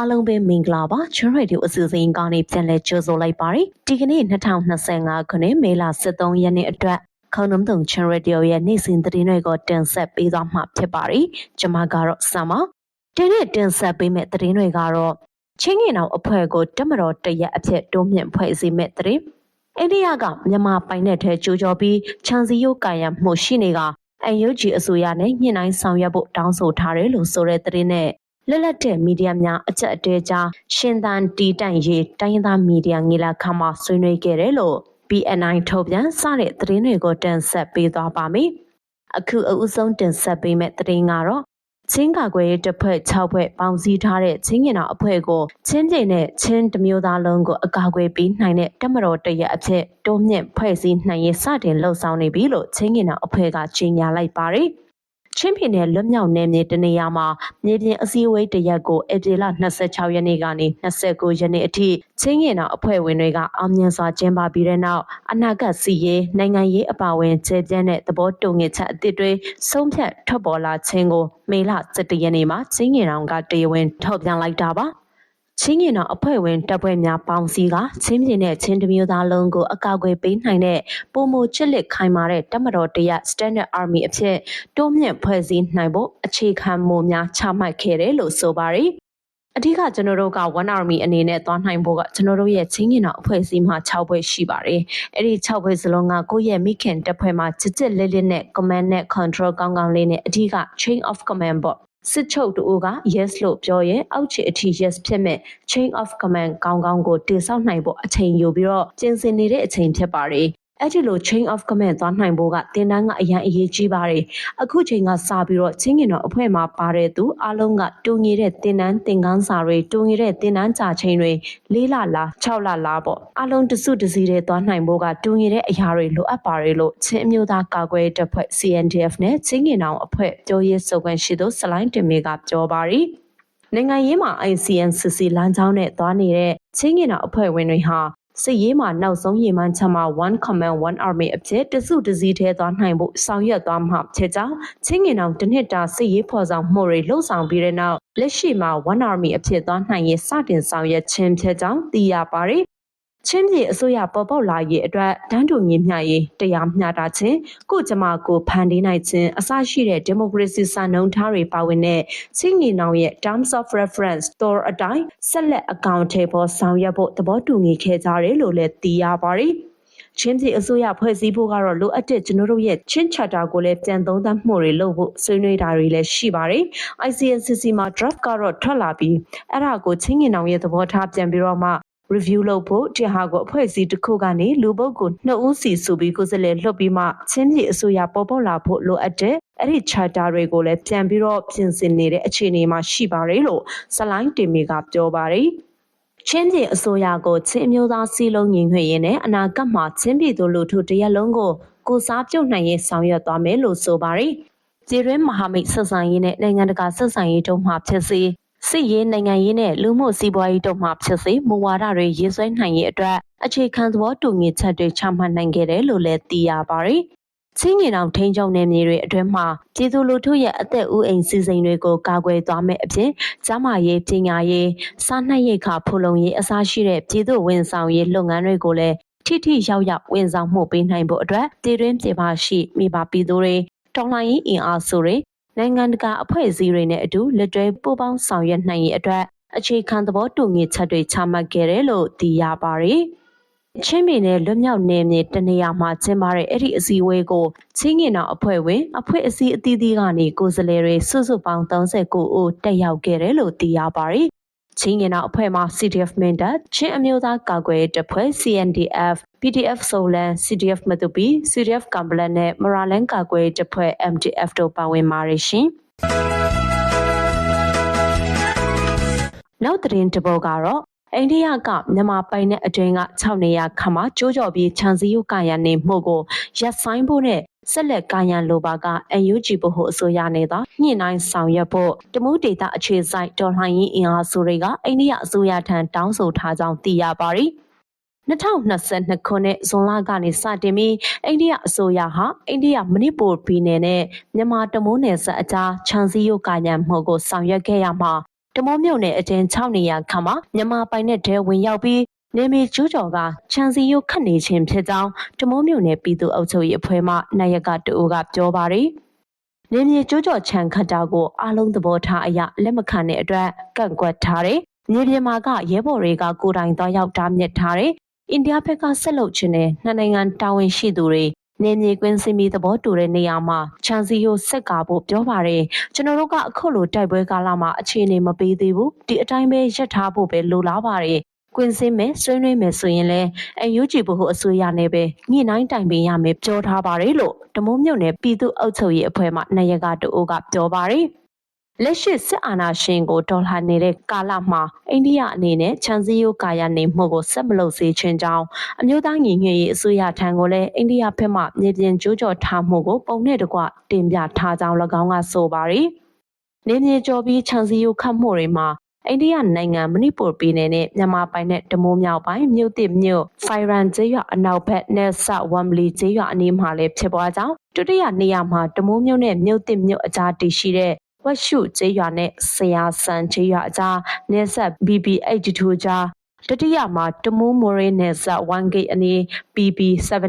အားလုံးပဲမင်္ဂလာပါချွန်ရေဒီယိုအစီအစဉ်ကနေပြန်လည်ကြိုဆိုလိုက်ပါတယ်ဒီကနေ့2025ခုနှစ်မေလ23ရက်နေ့အတွက်ခေါင်းနှုံတုံချွန်ရေဒီယိုရဲ့နေ့စဉ်သတင်းတွေကိုတင်ဆက်ပေးသွားမှာဖြစ်ပါတယ်ကျွန်မကတော့ဆမ်ပါဒီနေ့တင်ဆက်ပေးမယ့်သတင်းတွေကတော့ချင်းငင်အောင်အဖွဲ့ကိုတက်မတော်တရက်အဖြစ်တိုးမြင့်ဖွဲ့စည်းမဲ့သတင်းအိန္ဒိယကမြန်မာပိုင်နယ်ထဲကျိုးကျော်ပြီးခြံစည်းရိုးကာရံမှုရှိနေကအန်ယူဂျီအစိုးရနဲ့ညှိနှိုင်းဆောင်ရွက်ဖို့တောင်းဆိုထားတယ်လို့ဆိုတဲ့သတင်းနဲ့ လက်လက်တဲ့မီဒီယာများအချက်အတဲကြားရှင်သန်တီတိုင်ရေးတိုင်းရင်းသားမီဒီယာငေလာခါမှာဆွေးနွေးခဲ့တယ်လို့ BNI ထုတ်ပြန်စတဲ့သတင်းတွေကိုတင်ဆက်ပေးသွားပါမယ်။အခုအဦးဆုံးတင်ဆက်ပေးမယ့်သတင်းကတော့ချင်းကာကွယ်ရေးတပ်ဖွဲ့6ဖွဲ့ပေါင်းစည်းထားတဲ့ချင်းငင်တော်အဖွဲ့ကိုချင်းပြည်နဲ့ချင်းတမျိုးသားလုံးကိုအကာအကွယ်ပေးနိုင်တဲ့တပ်မတော်တရက်အဖြစ်တိုးမြင့်ဖွဲ့စည်းနိုင်ရေးစတင်လှုံ့ဆော်နေပြီလို့ချင်းငင်တော်အဖွဲ့ကကြေညာလိုက်ပါတယ်။ ချင်းပြည်နယ်လွတ်မြောက်နယ်မြေတနေရာမှာမြေပြင်အစည်းအဝေးတရက်ကိုဧပြီလ26ရက်နေ့ကနေ29ရက်နေ့အထိချင်းရင်တော်အဖွဲ့ဝင်တွေကအောင်မြင်စွာကျင်းပပြီးတဲ့နောက်အနာဂတ်စီရေးနိုင်ငံရေးအပါအဝင်ကျေပြန့်တဲ့သဘောတူညီချက်အသစ်တွေဆုံးဖြတ်ထွက်ပေါ်လာခြင်းကိုမေလ17ရက်နေ့မှာချင်းရင်တော်ကတရားဝင်ထုတ်ပြန်လိုက်တာပါ ချင်းရင်တော်အဖွဲ့ဝင်တပ်ဖွဲ့များပေါင်းစည်းကချင်းပြည်နယ်ချင်းတမျိုးသားလုံးကိုအကာအကွယ်ပေးနိုင်တဲ့ပုံမချစ်လက်ခိုင်မာတဲ့တပ်မတော်တရ Standard Army အဖြစ်တိုးမြင့်ဖွဲ့စည်းနိုင်ဖို့အခြေခံမူများချမှတ်ခဲ့တယ်လို့ဆိုပါတယ်။အဓိကကျွန်တော်တို့က1 army အနေနဲ့သွားနိုင်ဖို့ကကျွန်တော်တို့ရဲ့ချင်းရင်တော်အဖွဲ့အစည်းမှာ6ဖွဲ့ရှိပါတယ်။အဲ့ဒီ6ဖွဲ့စလုံးကကိုယ့်ရဲ့မိခင်တပ်ဖွဲ့မှာစစ်စစ်လက်လက်နဲ့ command နဲ့ control ကောင်းကောင်းလေးနဲ့အဓိက chain of command ပေါ့ စစ်ချုပ်တူက yes လို့ပြောရင်အောက်ခြေအထိ yes ဖြစ်မဲ့ chain of command ကောင်းကောင်းကိုတည်ဆောက်နိုင်ဖို့အချိန်ယူပြီးတော့ကျင်စင်နေတဲ့အချိန်ဖြစ်ပါတယ် အဲ့ဒီလို chain of command သွားနိုင်ဖို့ကတင်တန်းကအရင်အရေးကြီးပါတယ်အခုချိန်ကစပြီးတော့ချင်းငင်တော်အဖွဲ့မှာပါတဲ့သူအလုံးကတူညီတဲ့တင်တန်းသင်ခန်းစာတွေတူညီတဲ့တင်တန်းကြာချိန်တွေ၄လလား6လလားပေါ့အလုံးတစုတစည်းတဲ့သွားနိုင်ဖို့ကတူညီတဲ့အရာတွေလိုအပ်ပါတယ်လို့ချင်းအမျိုးသားကာကွယ်ရေးတပ်ဖွဲ့ CNDF နဲ့ချင်းငင်တော်အဖွဲ့ပြောရေးဆိုခွင့်ရှိသူစလိုင်းတင်မေကပြောပါတယ်နိုင်ငံရေးမှာ ICNCC လမ်းကြောင်းနဲ့သွားနေတဲ့ချင်းငင်တော်အဖွဲ့ဝင်တွေဟာ စစ်ရေးမှာနောက်ဆုံးရေမှန်းချက်မှာ1 command 1 army အဖြစ်တစုတစည်းထဲသွားနိုင်ဖို့ဆောင်ရွက်သွားမှာဖြစ်ကြောင်းချင်းငင်အောင်တစ်နှစ်တာစစ်ရေးဖော်ဆောင်မှုတွေလှုပ်ဆောင်ပြီးတဲ့နောက်လက်ရှိမှာ1 army အဖြစ်သွားနိုင်ရေးစတင်ဆောင်ရွက်ခြင်းဖြစ်ကြောင်းသိရပါတယ် ချင်းပြည်အစိုးရပေါ်ပေါက်လာရေးအတွက်တန်းတူညီမျှရေးတရားမျှတခြင်းကိုကြမ္မာကိုဖန်တီးနိုင်ခြင်းအစရှိတဲ့ဒီမိုကရေစီစံနှုန်းထားတွေပါဝင်တဲ့ချင်းငီနောင်ရဲ့ terms of reference တော်အတိုင်းဆက်လက်အကောင့်ထဲပေါ်ဆောင်ရွက်ဖို့သဘောတူညီခဲ့ကြတယ်လို့လည်းသိရပါတယ်ချင်းပြည်အစိုးရဖွဲ့စည်းဖို့ကတော့လိုအပ်တဲ့ကျွန်တော်တို့ရဲ့ချင်း charter ကိုလည်းပြန်သုံးသပ်မှုတွေလုပ်ဖို့ဆွေးနွေးတာတွေလည်းရှိပါတယ်။ ICNCC မှာ draft ကတော့ထွက်လာပြီးအဲ့ဒါကိုချင်းငင်အောင်ရဲ့သဘောထားပြန်ပြီးတော့မှ review လုပ်ဖို့ဒီဟာကိုအဖွဲ့အစည်းတစ်ခုကနေလူပုဂ္ဂိုလ်နှစ်ဦးစီဆိုပြီးကိုယ်စားလှယ်လွှတ်ပြီးမှချင်းပြည်အစိုးရပေါ်ပေါက်လာဖို့လိုအပ်တဲ့အဲ့ဒီ charter တွေကိုလည်းပြန်ပြီးတော့ပြင်ဆင်နေတဲ့အခြေအနေမှာရှိပါတယ်လို့ဇလိုင်းတင်မီကပြောပါတယ်ချင်းပြည်အစိုးရကိုချင်းအမျိုးသားစီးလုံးညီညွတ်ရေးနဲ့အနာဂတ်မှာချင်းပြည်သူလူထုတရက်လုံးကိုကိုစားပြုတ်နိုင်ရေးဆောင်ရွက်သွားမယ်လို့ဆိုပါတယ်။ပြည်တွင်းမဟာမိတ်ဆက်ဆံရေးနဲ့နိုင်ငံတကာဆက်ဆံရေးတို့မှဖြစ်စေ စစ်ရေးနိုင်ငံရေးနဲ့လူမှုစီးပွားရေးတို့မှဖြစ်စေမူဝါဒတွေရေးဆွဲနိုင်ရေးအတွက်အခြေခံသဘောတူညီချက်တွေချမှတ်နိုင်ခဲ့တယ်လို့လည်းသိရပါတယ်။ချင်းငင်အောင်ထိန်းချုပ်နယ်မြေတွေအတွင်းမှာပြည်သူလူထုရဲ့အသက်အိုးအိမ်စီစဉ်တွေကိုကာကွယ်သွားမယ့်အပြင်ကျန်းမာရေးပညာရေးစားနှပ်ရိက္ခာဖူလုံရေးအစရှိတဲ့ပြည်သူဝန်ဆောင်ရေးလုပ်ငန်းတွေကိုလည်းထိထိရောက်ရောက်ဝန်ဆောင်မှုပေးနိုင်ဖို့အတွက်တည်တွင်းပြည်ပရှိမိဘပြည်သူတွေတော်လှန်ရေးအင်အားစုတွေ နိုင်ငံတကာအဖွဲ့အစည်းတွေနဲ့အတူလက်တွဲပူးပေါင်းဆောင်ရွက်နိုင်ရေးအတွက်အခြေခံသဘောတူညီချက်တွေချမှတ်ခဲ့တယ်လို့သိရပါတယ်။ချင်းပြည်နယ်လွတ်မြောက်နယ်မြေတနေရာမှာကျင်းပတဲ့အဲ့ဒီအစည်းအဝေးကိုချင်းငင်တော်အဖွဲ့ဝင်အဖွဲ့အစည်းအသီးသီးကနေကိုယ်စားလှယ်တွေစုစုပေါင်း39ဦးတက်ရောက်ခဲ့တယ်လို့သိရပါတယ်။ ချင်းငင်တော်အဖွဲ့မှ CDF မင်တပ်ချင်းအမျိုးသားကာကွယ်ရေးတပ်ဖွဲ့ CNDF PDF ဆိုလန် CDF မတူပီ CDF ကမ်ဘလန်နဲ့မရာလန်ကာကွယ်ရေးတပ်ဖွဲ့ MDF တို့ပါဝင်ပါတယ်ရှင်။နောက်သတင်းတစ်ပုဒ်ကတော့အိန္ဒိယကမြန်မာပိုင်တဲ့အတွင်းက6နေရာခန့်မှာကျိုးကျော်ပြီးခြံစည်းရုပ်ကာရနေမှုကိုရပ်ဆိုင်ဖို့နဲ့ ဆက်လက်ကာယံလိုပါက UNG ဘဟုအစိုးရနဲ့သာညှိနှိုင်းဆောင်ရွက်ဖို့တမူးဒေတာအခြေစိုက်တော်လှန်ရေးအင်အားစုတွေကအိန္ဒိယအစိုးရထံတောင်းဆိုထားကြောင်းသိရပါတယ်။2022ခုနှစ်ဇွန်လကနေစတင်ပြီးအိန္ဒိယအစိုးရဟာအိန္ဒိယမဏိပူပြည်နယ်နဲ့မြန်မာတမိုးနယ်စပ်အကြားခြံစည်းရိုးကာညံမှုကိုဆောင်ရွက်ခဲ့ရမှာတမိုးမြုံနယ်အတင်း6နေရာခန့်မှာမြန်မာပိုင်နဲ့တဲဝင်ရောက်ပြီး နေမီကျူးကျော်ကချန်စီယိုခတ်နေခြင်းဖြစ်ကြောင်းတမိုးမြုံနယ်ပြည်သူ့အုပ်ချုပ်ရေးအဖွဲ့မှနိုင်ရကတူကပြောပါရယ်နေမြေကျိုးကျော်ချန်ခတ်တာကိုအားလုံးသဘောထားအရလက်မခံတဲ့အတွက်ကန့်ကွက်ထားတယ်။မြေပြင်မှာကရဲဘော်တွေကကိုယ်တိုင်သွားရောက်တားမြစ်ထားတယ်။အိန္ဒိယဘက်ကဆက်လုပ်ခြင်းနဲ့နှစ်နိုင်ငံတာဝန်ရှိသူတွေနေမြေကွင်းစင်မီသဘောတူတဲ့နေရာမှာချန်စီယိုစက်ကာဖို့ပြောပါတယ်။ကျွန်တော်တို့ကအခုလိုတိုက်ပွဲကာလမှာအခြေအနေမပေးသေးဘူး။ဒီအတိုင်းပဲရပ်ထားဖို့ပဲလိုလားပါတယ်။ ကွင်းစင်မဲ့ဆွေးနွေးမယ်ဆိုရင်လည်းအယူကြည်ဖို့အစိုးရနဲ့ပဲညှိနှိုင်းတိုင်ပင်ရမယ်ပြောထားပါတယ်လို့တမိုးမြုံနယ်ပြည်သူ့အုပ်ချုပ်ရေးအဖွဲ့မှနိုင်ရကတူကပြောပါတယ်။လက်ရှိစစ်အာဏာရှင်ကိုတော်လှန်နေတဲ့ကာလမှာအိန္ဒိယအနေနဲ့ချန်စီယိုကာယာနေမှုကိုဆက်မလုပ်စေချင်ကြောင်းအမျိုးသားညီညွတ်ရေးအစိုးရထံကိုလည်းအိန္ဒိယဘက်မှမြေပြင်ကျိုးကျော်ထားမှုကိုပုံနဲ့တကွတင်ပြထားကြောင်း၎င်းကဆိုပါတယ်။နေမြေကျော်ပြီးချန်စီယိုခတ်မှုတွေမှာ အိန္ဒိယနိုင်ငံမဏိပူပြည်နယ်နဲ့မြန်မာပိုင်းနဲ့တမိုးမြောက်ပိုင်းမြို့သစ်မြို့ဖိုင်ရန်ကျေးရွာအနောက်ဘက်နယ်ဆဝမ်ဘလီကျေးရွာအနီးမှာလည်းဖြစ်ပွားကြောင်းဒုတိယနေရာမှာတမိုးမြို့နဲ့မြို့သစ်မြို့အကြားတည်ရှိတဲ့ဝက်ရှုကျေးရွာနဲ့ဆရာဆန်ကျေးရွာအကြားနယ်ဆက် BB82 ကြားတတိယမှာတမူးမိုရေးနယ်ဆက်1 gate အနီး BB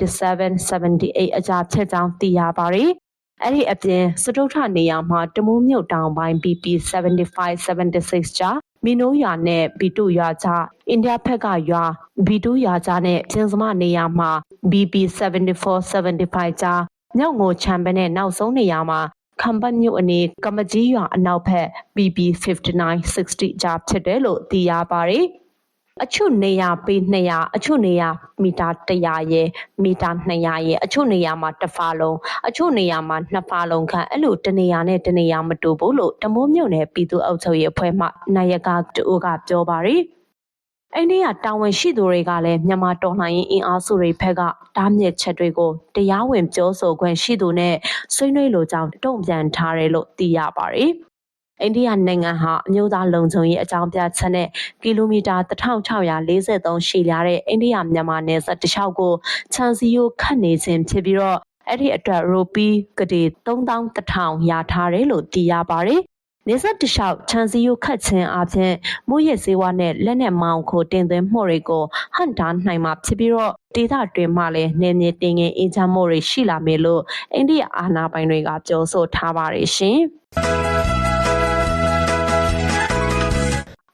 77 78 အကြားဖြစ်ကြောင်းသိရပါတယ်။ အဲ့ဒီအပြင်စတုထနေရာမှာတမူးမြို့တောင်ပိုင်း BP 75 76ကြားမီနိုးရွာနဲ့ဘီတုရွာကြားအိန္ဒိယဘက်ကရွာဘီတုရွာကြားနဲ့ကျင်းစမနေရာမှာ BP 74 75ကြားမြောက်ငိုချံပနဲ့နောက်ဆုံးနေရာမှာခမ်ပတ်မြို့အနီးကမကြီးရွာအနောက်ဘက် BB 59 60ကြားဖြစ်တယ်လို့သိရပါတယ်။ အချုနေရပေ200အချုနေရမီတာ100ရဲ့မီတာ200ရဲ့အချုနေရမှာတစ်ဖာလုံးအချုနေရမှာနှစ်ဖာလုံးခန့်အဲ့လိုတနေရနဲ့တနေရမတူဘူးလို့တမိုးမြုံနယ်ပြည်သူ့အုပ်ချုပ်ရေးအဖွဲ့မှနိုင်ရကတူကပြောပါရယ်အိန္ဒိယတာဝန်ရှိသူတွေကလည်းမြန်မာတော်လှန်ရေးအင်အားစုတွေဘက်ကတားမြစ်ချက်တွေကိုတရားဝင်ပြောဆိုခွင့်ရှိသူနဲ့ဆွေးနွေးလိုကြောင်းတုံ့ပြန်ထားတယ်လို့သိရပါတယ်။ အိန္ဒိယနိုင်ငံဟာအမျိုးသားလုံခြုံရေးအကြောင်းပြချက်နဲ့ကီလိုမီတာ1643ရှည်လျားတဲ့အိန္ဒိယမြန်မာနယ်စပ်တစ်လျှောက်ကိုခြံစည်းရိုးခတ်နေခြင်းဖြစ်ပြီးတော့အဲ့ဒီအတွက်ရူပီကတိ3100ရထားတယ်လို့သိရပါတယ်။နေဆက်တလျှောက်ခြံစည်းရိုးခတ်ခြင်းအပြင်မိုးရစေဝါနဲ့လက်နဲ့မောင်းခိုတင်သွင်းမှုတွေကိုဟန်တာနိုင်မှာဖြစ်ပြီးတော့ဒေသတွင်မှလည်းနေမြေတင်ငင်အေးချမ်းမှုတွေရှိလာမယ်လို့အိန္ဒိယအာဏာပိုင်တွေကပြောဆိုထားပါတယ်ရှင်။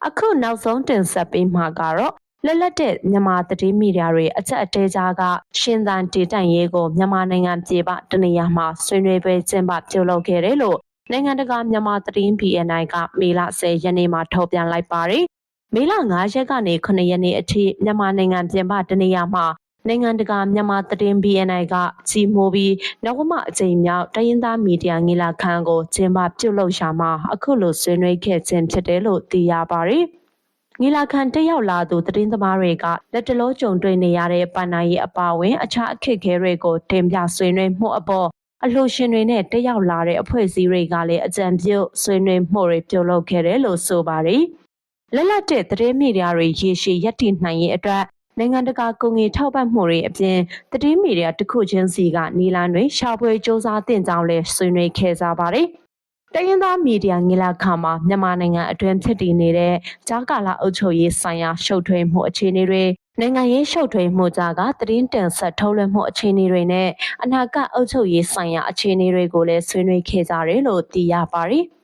အခုနောက်ဆုံးတင်ဆက်ပေးမှာကတော့လက်လက်တဲ့မြန်မာသတင်းမီဒီယာတွေအချက်အသေးကြားကရှင်သန်တည်တံ့ရေးကိုမြန်မာနိုင်ငံပြည်ပတနေရာမှာဆွေးနွေးပွဲကျင်းပပြုလုပ်ခဲ့တယ်လို့နိုင်ငံတကာမြန်မာသတင်း BNI ကမေလ10ရက်နေ့မှာထုတ်ပြန်လိုက်ပါတယ်။မေလ9ရက်ကနေ9ရက်နေ့အထိမြန်မာနိုင်ငံပြင်ပတနေရာမှာ နိုင်ငံတကာမြန်မာသတင်း BNI ကကြီးမိုးပြီးနောက်မှအကြိမ်မြောက်တိုင်းရင်းသားမီဒီယာငီလာခံကိုကျင်းပပြုလုပ်ရှာမှာအခုလိုဆွေးနွေးခဲ့ခြင်းဖြစ်တယ်လို့သိရပါတယ်။ငီလာခံတက်ရောက်လာသူသတင်းသမားတွေကလက်တလုံးကြုံတွေ့နေရတဲ့ပဏ္ဏာရေးအပါအဝင်အခြားအခက်အခဲတွေကိုတင်ပြဆွေးနွေးမှုအပေါ်အလှရှင်တွေနဲ့တက်ရောက်လာတဲ့အဖွဲ့အစည်းတွေကလည်းအကြံပြုဆွေးနွေးမှုတွေပြုလုပ်ခဲ့တယ်လို့ဆိုပါတယ်။လက်လက်တဲ့သတင်းမီဒီယာတွေရေရှည်ရပ်တည်နိုင်ရေးအတွက် နိုင်ငံတကာကုန်ငင်ထောက်ပံ့မှုတွေအပြင်သတင်းမီဒီယာတစ်ခုချင်းစီကနီလန်တွေရှာဖွေစ조사တင်ကြောင်းလဲဆွေးနွေးခဲ့ကြပါတယ်။တရင်သားမီဒီယာငီလာခံမှာမြန်မာနိုင်ငံအတွင်းဖြစ်တည်နေတဲ့ကြားကာလအုပ်ချုပ်ရေးဆိုင်ရာရှုပ်ထွေးမှုအခြေအနေတွေနိုင်ငံရေးရှုပ်ထွေးမှုကြားကသတင်းတင်ဆက်ထုတ်လွှင့်မှုအခြေအနေတွေနဲ့အနာဂတ်အုပ်ချုပ်ရေးဆိုင်ရာအခြေအနေတွေကိုလည်းဆွေးနွေးခဲ့ကြတယ်လို့သိရပါတယ်။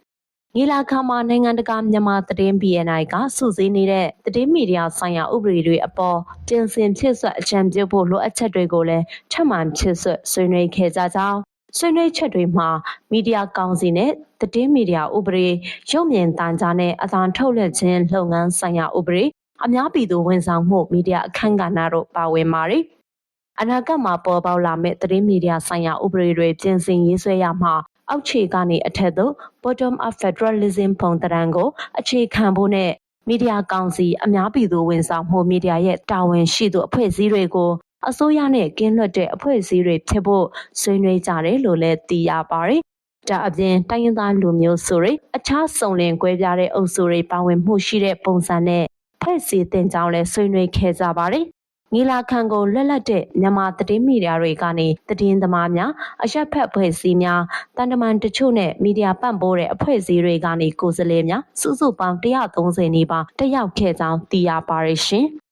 ငီလာခံမှာနိုင်ငံတကာမြန်မာသတင်း BNI ကစုစည်းနေတဲ့သတင်းမီဒီယာဆိုင်ရာဥပဒေတွေအပေါ်တင်ဆင်ဖြစ်ဆွအကြံပြုဖို့လိုအပ်ချက်တွေကိုလည်းထပ်မံဖြစ်ဆွဆွေးနွေးခဲ့ကြကြောင်းဆွေးနွေးချက်တွေမှာမီဒီယာကောင်စီနဲ့သတင်းမီဒီယာဥပဒေရုပ်မြင်သံကြားနဲ့အသံထုတ်လွှင့်ခြင်းလုပ်ငန်းဆိုင်ရာဥပဒေအများပြည်သူဝန်ဆောင်မှုမီဒီယာအခမ်းကဏ္ဍတို့ပါဝင်ပါတယ်အနာဂတ်မှာပေါ်ပေါက်လာမယ့်သတင်းမီဒီယာဆိုင်ရာဥပဒေတွေပြင်ဆင်ရေးဆွဲရမှာ အောက်ခြေကနေအထက်သို့ bottom up federalism ပုံတရံကိုအခြေခံဖို့နဲ့မီဒီယာကောင်စီအများပြည်သူဝန်ဆောင်မှုမီဒီယာရဲ့တာဝန်ရှိသူအဖွဲ့အစည်းတွေကိုအစိုးရနဲ့ကင်းလွတ်တဲ့အဖွဲ့အစည်းတွေဖြစ်ဖို့ဆွေးနွေးကြတယ်လို့လည်းသိရပါတယ်။ဒါအပြင်တိုင်းရင်းသားလူမျိုးစုတွေအခြားစုံလင်ကွဲပြားတဲ့အုပ်စုတွေပါဝင်မှုရှိတဲ့ပုံစံနဲ့ဖွဲ့စည်းတင်ကြောင်းလည်းဆွေးနွေးခဲ့ကြပါတယ်။ ငီလာခံကိုလွတ်လပ်တဲ့မြန်မာသတင်းမီဒီယာတွေကနေသတင်းသမားများအရက်ဖက်ဖွဲ့စည်းများတန်တမန်တချို့နဲ့မီဒီယာပံ့ပိုးတဲ့အဖွဲ့အစည်းတွေကနေကိုယ်စားလှယ်များစုစုပေါင်း130နီးပါးတက်ရောက်ခဲ့ကြောင်းသိရပါရရှင်။